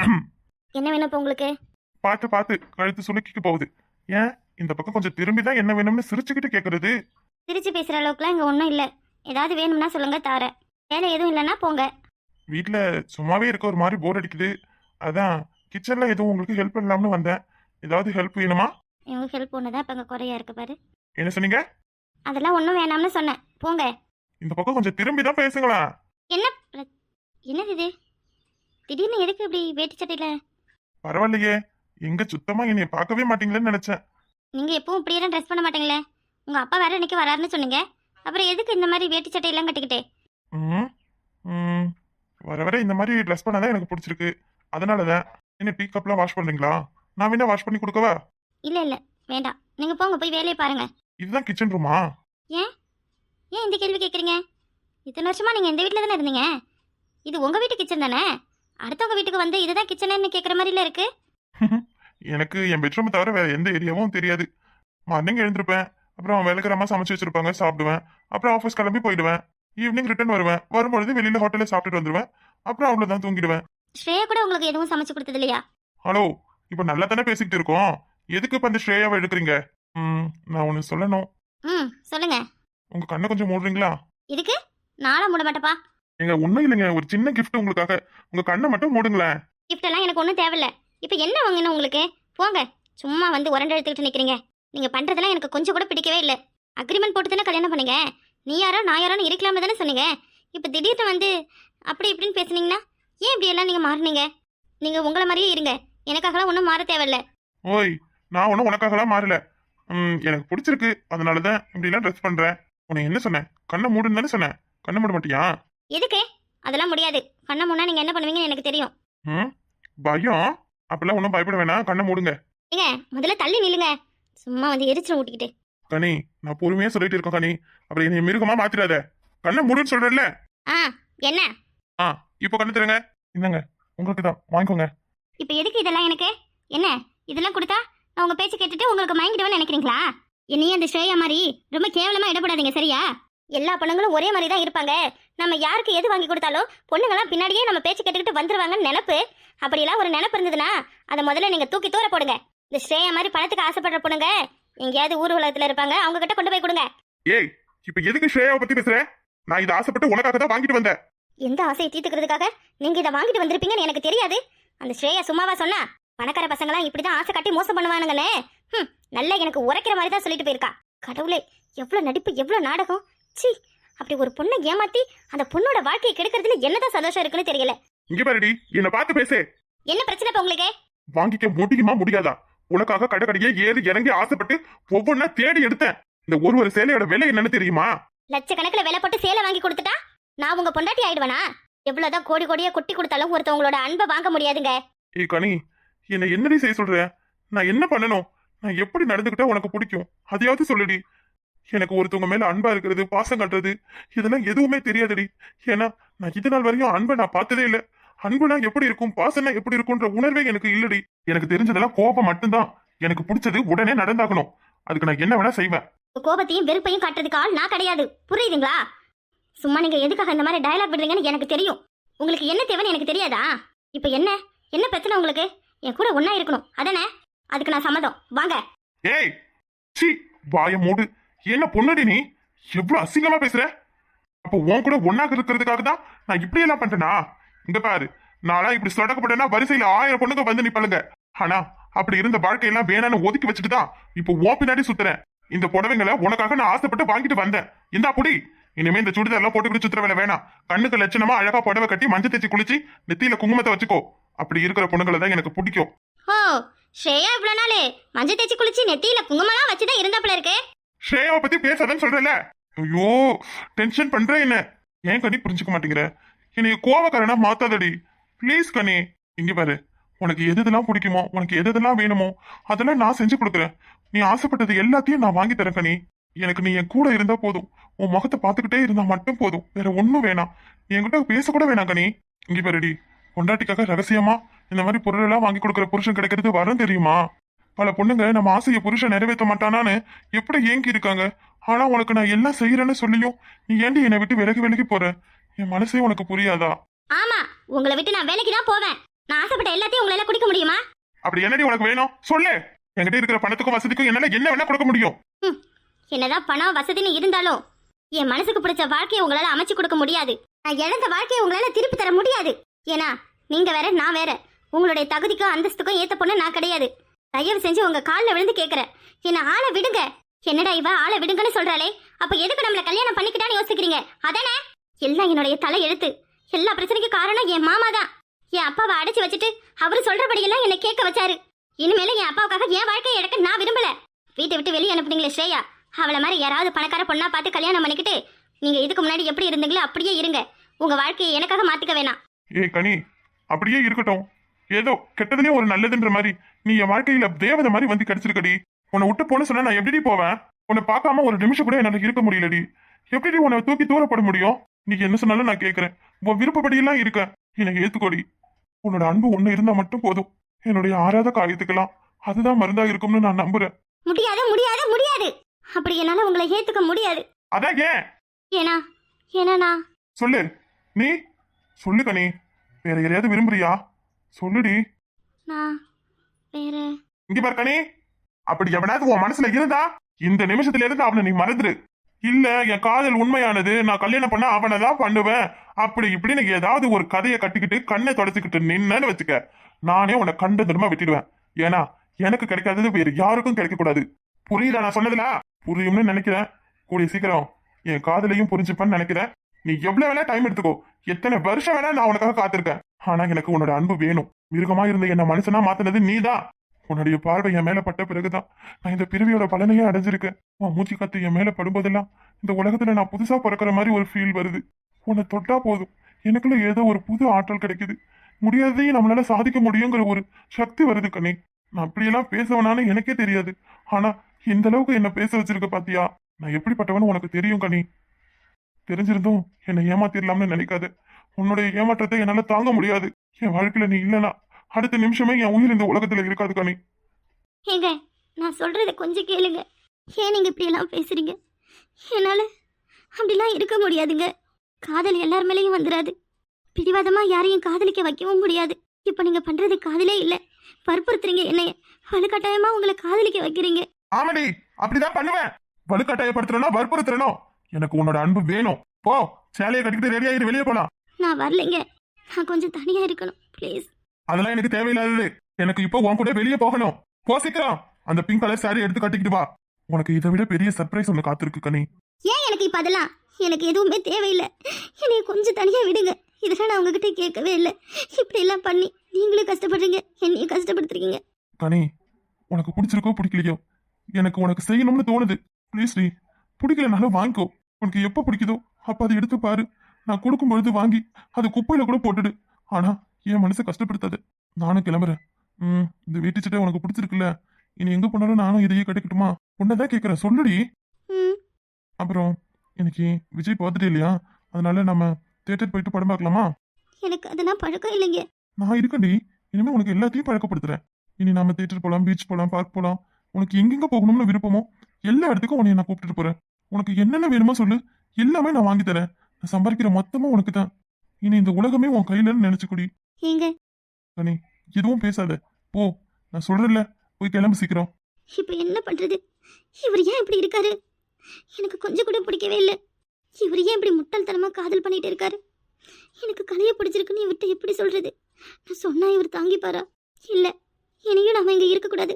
என்ன வேணும் இப்போ உங்களுக்கு? பார்த்து பார்த்து கழுத்து சுளுக்கிக்கு போகுது. ஏன்? இந்த பக்கம் கொஞ்சம் திரும்பி தான் என்ன வேணும்னு சிரிச்சுக்கிட்டு கேக்குறது. திருச்சி பேசுகிற அளவுக்குலாம் இங்கே ஒன்றும் இல்லை. ஏதாவது வேணும்னா சொல்லுங்க தாரேன் வேலை எதுவும் இல்லைன்னா போங்க. வீட்ல சும்மாவே இருக்க ஒரு மாதிரி போர் அடிக்குது. அதான் கிச்சன்ல எதுவும் உங்களுக்கு ஹெல்ப் பண்ணலாம்னு வந்தேன். ஏதாவது ஹெல்ப் வேணுமா? இவங்க ஹெல்ப் ஒன்று தான் இப்போ அங்கே குறையா இருக்கு பாரு. என்ன சொன்னீங்க? அதெல்லாம் ஒன்றும் வேணாம்னு சொன்னேன். போங்க. இந்த பக்கம் கொஞ்சம் திரும்பி தான் பேசுங்களா என்ன பிர- என்னது இது? திடீர்னு எதுக்கு இப்படி வேட்டி சட்டையில்? பரவாயில்லையே. எங்க சுத்தமா என்னைய பார்க்கவே மாட்டீங்களேன்னு நினைச்சேன். நீங்கள் எப்பவும் இப்படியெல்லாம் ட்ரெஸ் பண்ண மாட்டீங்களே? உங்கள் அப்பா வேற இன்னைக்கு வராருன்னு சொன்னீங்க. அப்புறம் எதுக்கு இந்த மாதிரி வேட்டி சட்டையெல்லாம் கட்டிக்கிட்டே? ம். வர வர இந்த மாதிரி ட்ரெஸ் பண்ணாதான் எனக்கு பிடிச்சிருக்கு. அதனால தான் என்ன டீ கப்லாம் வாஷ் பண்றீங்களா? நான் வேணா வாஷ் பண்ணி கொடுக்கவா? இல்லை இல்லை. வேண்டாம். நீங்கள் போங்க போய் வேலையை பாருங்க. இதுதான் கிச்சன் ரூமா ஏன்? இந்த கேள்வி கேட்குறீங்க இத்தனை வருஷமா நீங்கள் இந்த வீட்டில் தானே இருந்தீங்க? இது உங்கள் வீட்டு கிச்சன் தானே? அடுத்தவங்க வீட்டுக்கு வந்து இதுதான் கிச்சனுன்னு கேட்குற மாதிரில இருக்கு? எனக்கு என் பெட்ரூம் தவிர வேற எந்த ஏரியாவும் தெரியாது. மார்னிங் எழுந்திருப்பேன் அப்புறம் விளக்குறமா சமைச்சு வச்சிருப்பாங்க சாப்பிடுவேன். அப்புறம் ஆஃபீஸ் கிளம்பி போயிடுவேன். ஈவினிங் ரிட்டர்ன் வருவேன். வரும்பொழுது வெளியில ஹோட்டல்ல சாப்பிட்டுட்டு வந்துடுவேன் அப்புறம் அவ்வளவுதான் தூங்கிடுவேன். ஸ்ரேயா கூட உங்களுக்கு எதுவும் சமைச்சு கொடுத்தது இல்லையா ஹலோ இப்போ நல்லா தானே பேசிக்கிட்டு இருக்கோம்? எதுக்கு இப்ப அந்த ஸ்ரேயாவை எடுக்கிறீங்க? ம் நான் ஒன்று சொல்லணும். ம் சொல்லுங்க. உங்க கண்ணை கொஞ்சம் மூடுறீங்களா? இதுக்கு நானும் மூட மாட்டேப்பா. எங்க உண்மை இல்லைங்க ஒரு சின்ன gift உங்களுக்காக. உங்க கண்ணை மட்டும் மூடுங்களேன். Gift எல்லாம் எனக்கு ஒன்றும் தேவையில்ல. இப்போ என்ன வாங்கணும் உங்களுக்கு? போங்க. சும்மா வந்து உரண்டு எடுத்துக்கிட்டு நிற்கிறீங்க நீங்கள் பண்ணுறதெல்லாம் எனக்கு கொஞ்சம் கூட பிடிக்கவே இல்லை. அக்ரிமெண்ட் போட்டு தானே கல்யாணம் பண்ணீங்க? நீ யாரோ நான் யாரோன்னு இருக்கலாம்னு தானே சொன்னீங்க? இப்போ திடீர்னு வந்து அப்படி இப்படின்னு பேசுனீங்கன்னா ஏன் இப்படி எல்லாம் நீங்கள் மாறுனீங்க? நீங்கள் உங்களை மாதிரியே இருங்க. எனக்காகலாம் ஒன்றும் மாற தேவையில்ல. ஓய் நான் ஒன்றும் உனக்காகலாம் மாறல. ம் எனக்கு பிடிச்சிருக்கு. அதனால தான் இப்படிலாம் ட்ரெஸ் பண்றேன். உன்னை என்ன சொன்னேன்? கண்ணை மூடுன்னு தானே சொன்னேன். கண்ணை மூட மாட்டியா? எதுக்கு? அதெல்லாம் முடியாது. பண்ண முன்னா நீங்கள் என்ன பண்ணுவீங்கன்னு எனக்கு தெரியும். ம் பயம்? அப்பெல்லாம் ஒன்றும் பயப்பட வேணாம். கண்ணை மூடுங்க. ஏங்க முதல்ல தள்ளி நில்லுங்க. சும்மா வந்து எரிச்சல் ஊட்டிக்கிட்டு. கனி நான் பொறுமையா சொல்லிட்டு இருக்கேன் கனி. அப்புறம் என்னை மிருகமா மாத்திராத. கண்ணை மூடுன்னு சொல்றேன்ல? ஆ என்ன? ஆ இப்போ கண்ணு தருங்க இந்தாங்க உங்களுக்கு தான். வாங்கிக்கோங்க. இப்போ எதுக்கு இதெல்லாம் எனக்கு? என்ன? இதெல்லாம் கொடுத்தா நான் உங்க பேச்சு கேட்டுட்டு உங்களுக்கு மயங்கிடுவேன்னு நினைக்கிறீங்களா? என்னையும் அந்த ஸ்ரேயா மாதிரி ரொம்ப கேவலமா இடப்படாதீங்க சரியா? எல்லா பொண்ணுங்களும் ஒரே மாதிரி தான் இருப்பாங்க. நம்ம யாருக்கு எது வாங்கி கொடுத்தாலும் பொண்ணுங்களாம் பின்னாடியே நம்ம பேச்சு கேட்டுக்கிட்டு வந்துருவாங்கன்னு நினப்பு. அப்படியெல்லாம் ஒரு நினப்பு இருந்ததுன்னா அதை முதல்ல நீங்க தூக்கி தூர போடுங்க. இந்த ஸ்ரேயா மாதிரி பணத்துக்கு ஆசைப்படுற பொண்ணுங்க எங்கேயாவது ஊர் உலகத்துல இருப்பாங்க அவங்க கிட்ட கொண்டு போய் கொடுங்க. ஏய் இப்போ எதுக்கு ஸ்ரேயாவை பத்தி பேசுற? நான் இதை ஆசைப்பட்டு உனக்காக தான் வாங்கிட்டு வந்தேன். எந்த ஆசையை தீர்த்துக்கிறதுக்காக நீங்க இதை வாங்கிட்டு வந்திருப்பீங்கன்னு எனக்கு தெரியாது. அந்த ஸ்ரேயா சும்மாவா சொன்னா பணக்கார பசங்களாம் இப்படிதான் ஆசை காட்டி மோசம் பண்ணுவானுங்கன்னு. ஹம், நல்லா எனக்கு உரைக்கிற மாதிரி தான் சொல்லிட்டு போயிருக்கா. கடவுளே எவ்வளவு நடிப்பு எவ்வளவு நாடகம். சி அப்படி ஒரு பொண்ணை ஏமாத்தி அந்த பொண்ணோட வாழ்க்கையை கெடுக்கிறதுல என்னதான் சந்தோஷம் இருக்குன்னு தெரியல. இங்க பாருடி என்னை பார்த்து பேசு. என்ன பிரச்சனை இப்ப உங்களுக்கு? வாங்கிக்க முடியுமா முடியாதா? உனக்காக கடை கடையே ஏறி இறங்கி ஆசைப்பட்டு ஒவ்வொன்னா தேடி எடுத்தேன். இந்த ஒரு ஒரு சேலையோட விலை என்னன்னு தெரியுமா? லட்சக்கணக்கில் விலை போட்டு சேலை வாங்கி கொடுத்துட்டா? நான் உங்க பொண்டாட்டி ஆயிடுவேனா? எவ்வளவுதான் கோடி கோடியா கொட்டி கொடுத்தாலும் ஒருத்தவங்களோட அன்பை வாங்க முடியாதுங்க. ஏய் கனி என்னை என்னடி செய்ய சொல்ற? நான் என்ன பண்ணணும்? நான் எப்படி நடந்துக்கிட்டா உனக்கு பிடிக்கும்? அதையாவது சொல்லுடி. எனக்கு ஒருத்தவங்க மேல அன்பா இருக்கிறது பாசம் கட்டுறது இதெல்லாம் எதுவுமே தெரியாதுடி. ஏன்னா நான் இது நாள் வரையும் அன்பை நான் பார்த்ததே இல்ல. அன்புனா எப்படி இருக்கும் பாசம்னா எப்படி இருக்கும்ன்ற உணர்வே எனக்கு இல்லடி. எனக்கு தெரிஞ்சதெல்லாம் கோபம் மட்டும்தான். எனக்கு பிடிச்சது உடனே நடந்தாகணும். அதுக்கு நான் என்ன வேணா செய்வேன். கோபத்தையும் வெறுப்பையும் காட்டுறதுக்கு ஆள் நான் கிடையாது. புரியுதுங்களா? சும்மா நீங்க எதுக்காக இந்த மாதிரி டயலாக் விடுறீங்கன்னு எனக்கு தெரியும். உங்களுக்கு என்ன தேவைன்னு எனக்கு தெரியாதா? இப்போ என்ன? என்ன பிரச்சனை உங்களுக்கு? என் கூட ஒண்ணா இருக்கணும். அதானே? அதுக்கு நான் சம்மதம். வாங்க. ஏய் சி வாய மூடு. என்ன பொண்ணுடி நீ? எவ்வளவு அசிங்கமா பேசுற? அப்போ உன் கூட ஒன்னாக இருக்கிறதுக்காக தான் நான் இப்படி எல்லாம் பண்றேனா? இங்க பாரு நாளா இப்படி சொடக்கப்பட்டேன்னா வரிசையில ஆயிரம் பொண்ணுங்க வந்து நிப்பாளுங்க. ஆனா அப்படி இருந்த வாழ்க்கையெல்லாம் வேணான்னு ஒதுக்கி வச்சுட்டு தான் இப்போ உன் பின்னாடி சுத்துறேன். இந்த புடவைங்களை உனக்காக நான் ஆசைப்பட்டு வாங்கிட்டு வந்தேன். இந்தா புடி. இனிமே இந்த சுடிதாரெல்லாம் போட்டுக்கிட்டு சுத்துற வேலை வேணாம். கண்ணுக்கு லட்சணமா அழகா புடவை கட்டி மஞ்சள் தேய்ச்சி குளிச்சு நெத்தியில குங்குமத்தை வச்சுக்கோ. அப்படி இருக்கிற பொண்ணுங்களை தான் எனக்கு பிடிக்கும். ஓ ஸ்ரேயா இவ்வளவு நாள் மஞ்சள் தேய்ச்சி குளிச்சு நெத்தியில குங்குமலாம் வச்சுதான் இருந்தாப்புல இருக்கு. ஸ்ரேயாவை பத்தி பேசாதன்னு சொல்றல ஐயோ டென்ஷன் பண்ற என்ன? ஏன் கனி புரிஞ்சுக்க மாட்டேங்கிற? என்னைய கோவக்காரனா மாத்தாதடி. ப்ளீஸ் கனி இங்க பாரு. உனக்கு எது எதெல்லாம் பிடிக்குமோ உனக்கு எது எதெல்லாம் வேணுமோ அதெல்லாம் நான் செஞ்சு கொடுக்குறேன். நீ ஆசைப்பட்டது எல்லாத்தையும் நான் வாங்கி தரேன் கனி. எனக்கு நீ என் கூட இருந்தா போதும். உன் முகத்தை பார்த்துக்கிட்டே இருந்தா மட்டும் போதும். வேற ஒண்ணும் வேணாம். என்கிட்ட பேசக்கூட வேணாம் கனி. இங்க பாருடி. பொண்டாட்டிக்காக ரகசியமா இந்த மாதிரி பொருள் எல்லாம் வாங்கி கொடுக்குற புருஷன் கிடைக்கிறது வரும் தெரியுமா? பல பொண்ணுங்க நம்ம ஆசையை புருஷன் நிறைவேற்ற மாட்டானான்னு எப்படி ஏங்கி இருக்காங்க? ஆனா உனக்கு நான் எல்லாம் செய்யறேன்னு சொல்லியும் நீ ஏண்டி என்னை விட்டு விலகி விலகி போற? என் மனசே உனக்கு புரியாதா? ஆமா உங்களை விட்டு நான் வேலைக்கு தான் போவேன். நான் ஆசைப்பட்ட சாப்பிட்ட எல்லாத்தையும் உங்களால குடிக்க முடியுமா? அப்படி என்னடி உனக்கு வேணும்? சொல்லு. என்கிட்ட இருக்கிற பணத்துக்கும் வசதிக்கும் என்னால என்ன வேணா கொடுக்க முடியும். என்னதான் பணம் வசதின்னு இருந்தாலும் என் மனசுக்கு பிடிச்ச வாழ்க்கையை உங்களால அமைச்சு கொடுக்க முடியாது. நான் இழந்த வாழ்க்கையை உங்களால திருப்பி தர முடியாது. ஏன்னா நீங்க வேற நான் வேற. உங்களுடைய தகுதிக்கும் அந்தஸ்துக்கும் ஏத்த பொண்ணு நான் கிடையாது. தயவு செஞ்சு உங்க காலில் விழுந்து கேக்குறேன் என்ன ஆளை விடுங்க. என்னடா இவ ஆளை விடுங்கன்னு சொல்றாளே? அப்ப எதுக்கு நம்மள கல்யாணம் பண்ணிக்கிட்டான்னு யோசிக்கிறீங்க? அதானே? எல்லாம் என்னுடைய தலை எழுத்து. எல்லா பிரச்சனைக்கும் காரணம் என் மாமா தான் என் அப்பாவை அடைச்சு வச்சுட்டு அவரு சொல்றபடியெல்லாம் என்னை கேட்க வச்சாரு. இனிமேல என் அப்பாவுக்காக என் வாழ்க்கையை எடுக்க நான் விரும்பல. வீட்டை விட்டு வெளியே அனுப்புனீங்களே ஸ்ரேயா. அவளை மாதிரி யாராவது பணக்கார பொண்ணா பார்த்து கல்யாணம் பண்ணிக்கிட்டு நீங்க இதுக்கு முன்னாடி எப்படி இருந்தீங்களோ அப்படியே இருங்க. உங்க வாழ்க்கையை எனக்காக மாத்திக்க வேணாம். ஏ கனி அப்படியே இருக்கட்டும். ஏதோ கெட்டதுலயும் ஒரு நல்லதுன்ற மாதிரி. நீ என் வாழ்க்கையில தேவதை மாதிரி வந்து கிடைச்சிருக்கடி. உன்னை விட்டு போன சொன்னா நான் எப்படி போவேன்? உன்னை பார்க்காம ஒரு நிமிஷம் கூட என்னால இருக்க முடியலடி. எப்படி உன்னை தூக்கி தூரப்பட முடியும்? நீ என்ன சொன்னாலும் நான் கேட்கறேன் உன் விருப்பப்படியெல்லாம் இருக்க. எனக்கு ஏத்துக்கோடி. உன்னோட அன்பு ஒண்ணு இருந்தா மட்டும் போதும். என்னுடைய ஆறாத காரியத்துக்கெல்லாம் அதுதான் மருந்தா இருக்கும்னு நான் நம்புறேன். முடியாது முடியாது முடியாது. அப்படி என்னால உங்களை ஏத்துக்க முடியாது. அதான் ஏன்? ஏன்னா நான் சொல்லு. நீ? சொல்லு கனி. வேற யாரையாவது விரும்புறியா? சொல்லுடி. நான் வேற. இங்க பாரு கனி. அப்படி எவனாவது உன் மனசுல இருந்தா இந்த நிமிஷத்துல இருந்து அவனை நீ மறந்துரு. இல்ல என் காதல் உண்மையானது நான் கல்யாணம் பண்ண அவனை தான் பண்ணுவேன். அப்படி இப்படின்னு ஏதாவது ஒரு கதையை கட்டிக்கிட்டு கண்ணை தொடச்சுக்கிட்டு நின்னன்னு வச்சுக்க. நானே உன்னை கண்ட தருமா விட்டுடுவேன். ஏன்னா எனக்கு கிடைக்காதது வேற யாருக்கும் கிடைக்க கூடாது புரியுதா நான் சொன்னதுல? புரியும்னு நினைக்கிறேன். கூடிய சீக்கிரம் என் காதலையும் புரிஞ்சுப்பேன்னு நினைக்கிறேன். நீ எவ்வளவு வேணா டைம் எடுத்துக்கோ. எத்தனை வருஷம் வேணா நான் உனக்காக காத்திருக்கேன். ஆனா எனக்கு உன்னோட அன்பு வேணும். மிருகமா இருந்த என்ன மனுஷனா மாத்தினது நீதான். உன்னுடைய பார்வை என் மேல பட்ட பிறகுதான் நான் இந்த பிரிவியோட பலனையே அடைஞ்சிருக்கேன். உன் மூச்சு காத்து என் மேல படும்போதெல்லாம் இந்த உலகத்துல நான் புதுசா பிறக்கிற மாதிரி ஒரு ஃபீல் வருது. உன்னை தொட்டா போதும். எனக்குள்ள ஏதோ ஒரு புது ஆற்றல் கிடைக்குது. முடியாததையும் நம்மளால சாதிக்க முடியுங்கிற ஒரு சக்தி வருது கண்ணே. நான் அப்படியெல்லாம் பேசவனானு எனக்கே தெரியாது. ஆனா இந்த அளவுக்கு என்ன பேச வச்சிருக்க பாத்தியா? நான் எப்படிப்பட்டவன்னு உனக்கு தெரியும் கண்ணி. தெரிஞ்சிருந்தும் என்னை ஏமாத்திரலாம்னு நினைக்காத. உன்னுடைய ஏமாற்றத்தை என்னால தாங்க முடியாது. என் வாழ்க்கையில நீ இல்லனா அடுத்த நிமிஷமே என் உயிர் இந்த உலகத்துல இருக்காது கனி. ஏங்க நான் சொல்றத கொஞ்சம் கேளுங்க. ஏன் நீங்க இப்படி எல்லாம் பேசுறீங்க? என்னால அப்படிலாம் இருக்க முடியாதுங்க. காதல் எல்லார் மேலேயும் வந்துடாது பிடிவாதமா யாரையும் காதலிக்க வைக்கவும் முடியாது. இப்போ நீங்க பண்றது காதலே இல்ல. வற்புறுத்துறீங்க என்னைய. வலுக்கட்டாயமா உங்களை காதலிக்க வைக்கிறீங்க. ஆமாடி அப்படிதான் பண்ணுவேன். வலுக்கட்டாயப்படுத்துறனோ வற்புறுத்துறனோ? எனக்கு உன்னோட அன்பு வேணும். போ சேலையை கட்டிக்கிட்டு ரெடி ஆகிட்டு வெளியே போலாம். நான் வரலைங்க. நான் கொஞ்சம் தனியா இருக்கணும் ப்ளீஸ் அதெல்லாம் எனக்கு தேவையில்லாதது. எனக்கு இப்போ உன் கூட வெளியே போகணும். போ சீக்கிரம். அந்த பிங்க் கலர் saree எடுத்து கட்டிக்கிட்டு வா. உனக்கு இதை விட பெரிய சர்ப்ரைஸ் ஒன்று காத்திருக்கு கனி. ஏன் எனக்கு இப்போ அதெல்லாம்? எனக்கு எதுவுமே தேவையில்லை. என்னைய கொஞ்சம் தனியாக விடுங்க. இதெல்லாம் நான் உங்ககிட்ட கேட்கவே இல்லை. இப்படி எல்லாம் பண்ணி நீங்களும் கஷ்டப்படுறீங்க என்னையும் கஷ்டப்படுத்துறீங்க கனி உனக்கு பிடிச்சிருக்கோ பிடிக்கலையோ? எனக்கு உனக்கு செய்யணும்னு தோணுது. ப்ளீஸ் டி பிடிக்கலனாலும் வாங்கிக்கோ. உனக்கு எப்போ பிடிக்குதோ அப்போ அதை எடுத்து பாரு. நான் கொடுக்கும் பொழுது வாங்கி அது குப்பையில கூட போட்டுடு. ஆனா என் மனசை கஷ்டப்படுத்தாது. நானும் கிளம்புறேன். ம் இந்த வீட்டு சட்டை உனக்கு பிடிச்சிருக்குல்ல. இனி எங்க போனாலும் நானும் இதையே கட்டிக்கிட்டுமா? உன்னதான் கேட்குறேன் சொல்லுடி. அப்புறம் இன்னைக்கு விஜய் பார்த்துட்டே இல்லையா? அதனால நம்ம தேட்டர் போயிட்டு படம் பார்க்கலாமா? எனக்கு அதெல்லாம் பழக்கம் இல்லைங்க. நான் இருக்கேன்டி. இனிமே உனக்கு எல்லாத்தையும் பழக்கப்படுத்துறேன். இனி நாம தேட்டர் போலாம் பீச் போலாம் பார்க் போலாம். உனக்கு எங்கெங்க போகணும்னு விருப்பமோ எல்லா இடத்துக்கும் உன்னை நான் கூப்பிட்டுட்டு போறேன். உனக்கு என்னென்ன வேணுமோ சொல்லு. எல்லாமே நான் வாங்கி தரேன். நான் சம்பாதிக்கிற மொத்தமும் உனக்கு தான். இனி இந்த உலகமே உன் கையிலன்னு நினைச்சுக்குடி. ஏங்க? கனி எதுவும் பேசாத. போ நான் சொல்றேன்ல. போய் கிளம்பு சீக்கிரம். இப்போ என்ன பண்ணுறது இவர் ஏன் இப்படி இருக்காரு? எனக்கு கொஞ்சம் கூட பிடிக்கவே இல்லை. இவர் ஏன் இப்படி முட்டாள்தனமாக காதல் பண்ணிட்டு இருக்காரு? எனக்கு கலையை பிடிச்சிருக்குன்னு இவர்கிட்ட எப்படி சொல்கிறது நான் சொன்னால் இவர் தாங்கிப்பாரா? இல்லை இனியும் நம்ம இங்கே இருக்கக்கூடாது.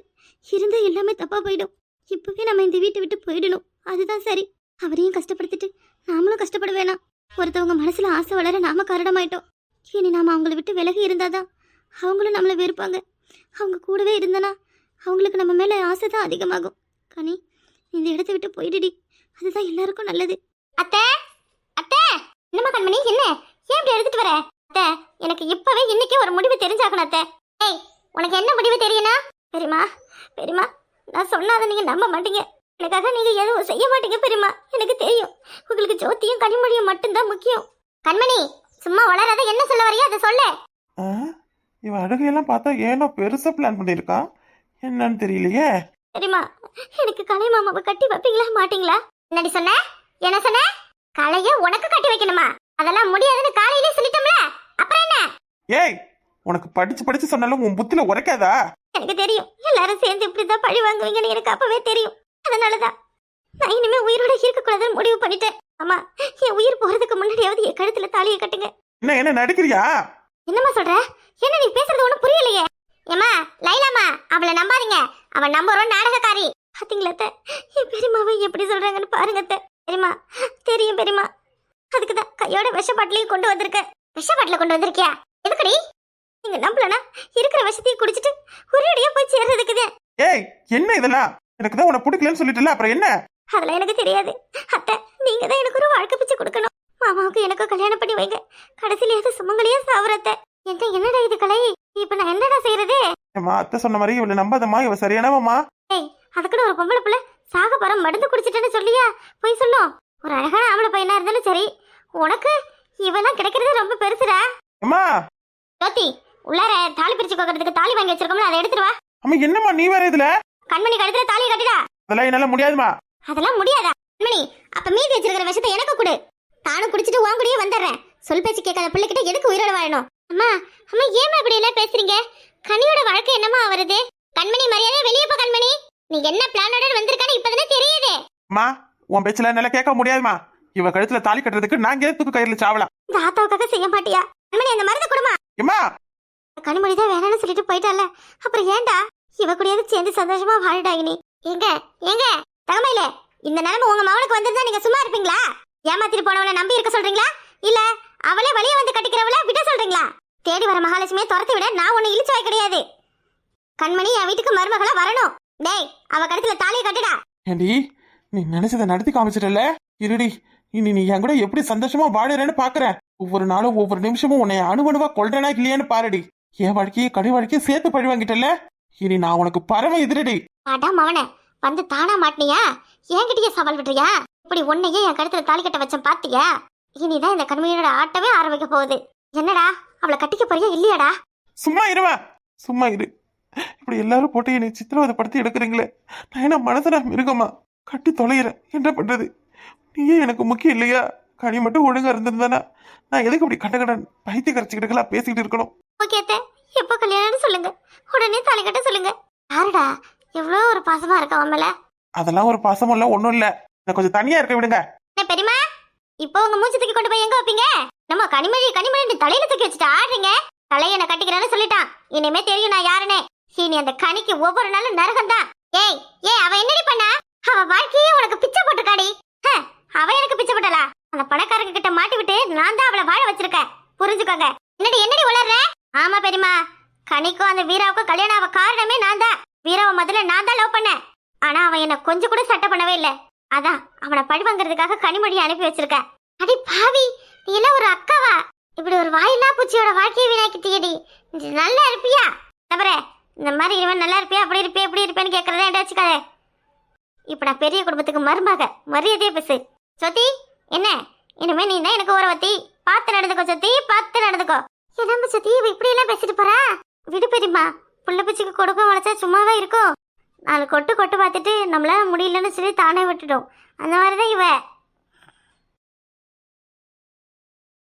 இருந்தா எல்லாமே தப்பாக போயிடும். இப்போவே நம்ம இந்த வீட்டை விட்டு போயிடணும். அதுதான் சரி. அவரையும் கஷ்டப்படுத்திட்டு நாமளும் கஷ்டப்பட வேணாம். ஒருத்தவங்க மனசுல ஆசை வளர நாம காரணமாயிட்டோம். இனி நாம அவங்கள விட்டு விலகி இருந்தாதான் அவங்களும் நம்மளை வெறுப்பாங்க. அவங்க கூடவே இருந்தனா அவங்களுக்கு நம்ம மேல ஆசை தான் அதிகமாகும். கனி இந்த இடத்த விட்டு போயிடுடி. அதுதான் எல்லாருக்கும் நல்லது. அத்தை அத்தை என்னம்மா கண்மணி என்ன? ஏன் இப்படி எடுத்துட்டு வர? அத்தை எனக்கு இப்பவே இன்னைக்கே ஒரு முடிவு தெரிஞ்சாகணும் அத்தை. ஏய் உனக்கு என்ன முடிவு தெரியுனா பெரியமா பெரியமா நான் சொன்னாத நீங்க நம்ப மாட்டீங்க. எனக்காக நீங்க எதுவும் செய்ய மாட்டீங்க பெரியமா எனக்கு தெரியும். உங்களுக்கு ஜோதியும் கனிமொழியும் மட்டும்தான் முக்கியம். கண்மணி சும்மா வளராத என்ன சொல்ல வரையோ? அதை சொல்ல. இவன் அழகையெல்லாம் பார்த்தா ஏனோ பெருசா பிளான் பண்ணியிருக்கான் என்னன்னு தெரியலையே. தெரியுமா எனக்கு கலை மாமாவை கட்டி வைப்பீங்களா? மாட்டீங்களா? என்னடி சொன்ன? என்ன சொன்ன? கலைய உனக்கு கட்டி வைக்கணுமா? அதெல்லாம் முடியாதுன்னு காலையிலே சொல்லிட்டோம்ல. அப்புறம் என்ன? ஏய் உனக்கு படிச்சு படிச்சு சொன்னாலும் உன் புத்தில உரைக்காதா? எனக்கு தெரியும். எல்லாரும் சேர்ந்து இப்படிதான் பழி வாங்குவீங்கன்னு எனக்கு அப்பவே தெரியும். அதனாலதான். நான் இனிமே உயிரோட இருக்கக்கூடாதுன்னு முடிவு பண்ணிட்டேன். ஆமா என் உயிர் போறதுக்கு முன்னாடியாவது என் கழுத்துல தாலியை கட்டுங்க. என்ன என்ன நடிக்கிறியா? என்னம்மா சொல்ற? என்ன நீ பேசுறது ஒண்ணும் புரியலையே. ஏமா லைலாமா அவளை நம்பாதீங்க. அவன் நம்பர் ஒன் நாடகக்காரி. பாத்தீங்களா? என் பெரியமாவை எப்படி சொல்றாங்கன்னு பாருங்க அத்தை. பெரியம்மா தெரியும் பெரியம்மா. அதுக்கு தான் கையோட விஷ பாட்டிலையும் கொண்டு வந்திருக்க விஷ பாட்டில கொண்டு வந்திருக்கியா? எதுக்குடி? நீங்க நம்பலனா இருக்கிற விஷத்தையும் குடிச்சிட்டு ஒரேடியா போய் சேர்றதுக்குதே. ஏய் என்ன இதெல்லாம்? எனக்கு தான் உன்னை பிடிக்கலன்னு சொல்லிட்டுல அப்புறம் என்ன? அதெல்லாம் எனக்கு தெரியாது. அத்தை நீங்க தான் எனக்கு ஒரு வாழ்க்கை பிச்சை கொடுக்கணும். மாமாவுக்கு எனக்கு கல்யாணம் பண்ணி வைங்க. கடைசியில எது சுமங்கலியா சாவரத்த என்ன என்னடா இது கலை? இப்ப நான் என்னடா செய்யறது ஏம்மா அத்தை சொன்ன மாதிரி இவளை நம்பாதம்மா இவ சரியானவம்மா. அதுக்குன்னு ஒரு பொம்பளை புள்ள சாக போற மருந்து குடிச்சிட்டேன்னு சொல்லியா? போய் சொல்லும் ஒரு அழகான ஆம்பளை பையனா இருந்தாலும் சரி. உனக்கு இவெல்லாம் கிடைக்கிறது ரொம்ப பெருசுடா. அம்மா ஜோதி உள்ளார தாலி பிரிச்சு கோக்கிறதுக்கு தாலி வாங்கி வச்சிருக்கோம்ல அதை எடுத்துட்டு வா. அம்மா என்னம்மா நீ வேற இதுல? கண்மணி கழுத்துல தாலியை கட்டிடா அதெல்லாம் என்னால முடியாதுமா. அதெல்லாம் முடியாதா? கண்மணி அப்ப மீதி வச்சிருக்கிற விஷத்தை எனக்கு கொடு. நானும் குடிச்சிட்டு உன் கூடயே வந்துடுறேன். சொல் பேச்சு கேட்காத பிள்ளைகிட்ட எதுக்கு உயிரோட வாழணும்? அம்மா அம்மா ஏமா இப்படி எல்லாம் பேசுறீங்க? கனியோட வாழ்க்கை என்னமா வருது கண்மணி மரியாதை வெளியே போ கண்மணி. நீ என்ன பிளானோட வந்திருக்கான்னு இப்பதானே தெரியுது. அம்மா உன் பேச்சுல என்னால கேட்க முடியாதுமா. இவ கழுத்துல தாலி கட்டுறதுக்கு நான் தூக்கு கயிறுல சாவலாம்? இந்த ஆத்தாவுக்காக செய்ய மாட்டியா? கண்மணி அந்த மருந்து கொடுமா. ஏம்மா கனிமொழி தான் வேணாம்னு சொல்லிட்டு போயிட்டால அப்புறம் ஏன்டா? இவ கூடயாவது சேர்ந்து சந்தோஷமா வாழ்டாயினி எங்க? எங்க? தகமையில இந்த நிலைமை உங்க மகளுக்கு வந்திருந்தா நீங்க சும்மா இருப்பீங்களா? ஏமாத்திட்டு போனவளை நம்பி இருக்க சொல்றீங்களா? இல்ல அவளே வழிய வந்து கட்டிக்கிறவள விட சொல்றீங்களா? தேடி வர மகாலட்சுமியை துரத்தி விட நான் ஒண்ணு இழிச்சுவாய் கிடையாது. கண்மணி என் வீட்டுக்கு மருமகளா வரணும். டேய் அவ கழுத்துல தாலியை கட்டுடா. ஏண்டி நீ நினைச்சதை நடத்தி காமிச்சிட்டல? இருடி இனி நீ என் கூட எப்படி சந்தோஷமா வாழறேன்னு பாக்குறேன் ஒவ்வொரு நாளும் ஒவ்வொரு நிமிஷமும் உன்னை அணுவணுவா கொள்றேனா இல்லையான்னு பாருடி. என் வாழ்க்கையை கடை வாழ்க்கையை சேர்த்து பழி வாங்கிட்டல இனி நான் உனக்கு பரம எதிரடி. அடா மவனே வந்து தானா மாட்டினியா? என்கிட்டயே சவால் விடுறியா? இப்படி உன்னையே என் கழுத்துல தாலி கட்ட வச்சேன் பாத்தியா? இனிதான் இந்த கண்மணியோட ஆட்டமே ஆரம்பிக்க போகுது. என்னடா அவளை கட்டிக்க போறியா இல்லையாடா? சும்மா இருவா சும்மா இரு. இப்படி எல்லாரும் போட்டு என்னை சித்திரவதைப்படுத்தி எடுக்கிறீங்களே. நான் என்ன மனசுல மிருகமா? கட்டி தொலைகிறேன். என்ன பண்றது? நீயே எனக்கு முக்கியம் இல்லையா? கனி மட்டும் ஒழுங்கா இருந்திருந்தானா? நான் எதுக்கு இப்படி கண்ட கடன் பைத்திய கரைச்சிக்கிட்டுக்கலாம் பேசிக்கிட்டு இருக்கணும்? ஓகே எப்போ கல்யாணம்னு சொல்லுங்க. உடனே தாலி கட்ட சொல்லுங்க. யாருடா? எவ்வளோ ஒரு பாசமா இருக்க அவன் மேல? அதெல்லாம் ஒரு பாசம் இல்ல ஒண்ணும் இல்ல. நான் கொஞ்சம் தனியா இருக்க விடுங்க. என்ன பெரியமா இப்போ உங்க மூச்சு தூக்கி கொண்டு போய் எங்க வைப்பீங்க? நம்ம கனிமொழி கனிமொழி தலையில தூக்கி வச்சுட்டு ஆடுறீங்க. தலையை என்ன கட்டிக்கிறேன்னு சொல்லிட்டான். இனிமே தெரியும் நான் யாருன்னு. இனி அந்த கனிக்கு ஒவ்வொரு நாளும் நரகம் தான். ஏய் ஏய் அவ என்னடி பண்ணா? அவ வாழ்க்கையே உனக்கு பிச்சை போட்டுக்காடி ஹ, அவ எனக்கு பிச்சை போட்டலா அந்த பணக்காரங்க கிட்ட மாட்டி விட்டு நான் தான் அவளை வாழ வச்சிருக்கேன். புரிஞ்சுக்கோங்க. என்னடி என்னடி உளர்ற? ஆமா பெரியமா கனிக்கும் அந்த வீராவுக்கும் கல்யாணம் ஆக காரணமே நான் தான் வீராவை முதல்ல நான் தான் லவ் பண்ணேன். ஆனா அவன் என்ன கொஞ்சம் கூட சட்டை பண்ணவே இல்லை. அதான் அவனை பழி வாங்குறதுக்காக கனிமொழி அனுப்பி வச்சிருக்க அடி பாவி நீ எல்லாம் ஒரு அக்காவா? இப்படி ஒரு வாயில்லா பூச்சியோட வாழ்க்கையை வீணாக்கி நீ நல்லா இருப்பியா? தவிர இந்த மாதிரி இவன் நல்லா இருப்பியா? அப்படி இருப்பியா? இப்படி இருப்பேன்னு கேட்கறதே என்ன வச்சுக்காதே. இப்ப நான் பெரிய குடும்பத்துக்கு மருமக மரியாதையே பேசு. சொத்தி என்ன? இனிமே நீ தான் எனக்கு ஊரவத்தி பார்த்து நடந்துக்கோ சொத்தி பார்த்து நடந்துக்கோ. என்ன சொத்தி இவ இப்படி எல்லாம் பேசிட்டு போறா? விடு பெரியம்மா புள்ள பிச்சுக்கு கொடுக்க உழைச்சா சும்மாவா இருக்கும். நாலு கொட்டு கொட்டு பார்த்துட்டு நம்மளால முடியலன்னு சொல்லி தானே விட்டுடும் அந்த மாதிரி தான் இவ.